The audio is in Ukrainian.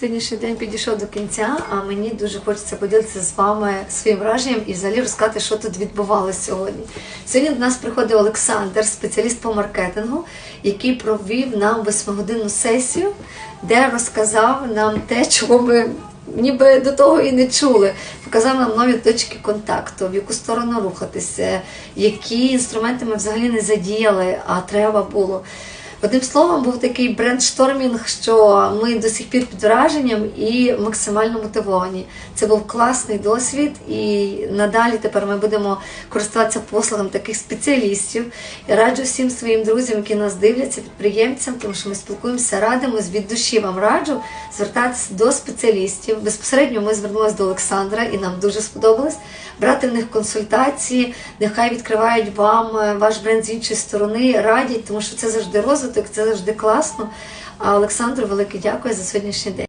Сьогоднішній день підійшов до кінця, а мені дуже хочеться поділитися з вами своїм враженням і взагалі розказати, що тут відбувалося сьогодні. Сьогодні до нас приходив Олександр, спеціаліст по маркетингу, який провів нам восьмигодинну сесію, де розказав нам те, чого ми ніби до того і не чули. Показав нам нові точки контакту, в яку сторону рухатися, які інструменти ми взагалі не задіяли, а треба було. Одним словом, був такий брендштормінг, що ми до сих пір під враженням і максимально мотивовані. Це був класний досвід, і надалі тепер ми будемо користуватися послугами таких спеціалістів. Я раджу всім своїм друзям, які нас дивляться, підприємцям, тому що ми спілкуємося, радимось від душі. Вам раджу звертатися до спеціалістів. Безпосередньо ми звернулися до Олександра, і нам дуже сподобалось брати в них консультації. Нехай відкривають вам е, ваш бренд з іншої сторони, радять, тому що це завжди розвиток, це завжди класно. А Олександру велике дякую за сьогоднішній день.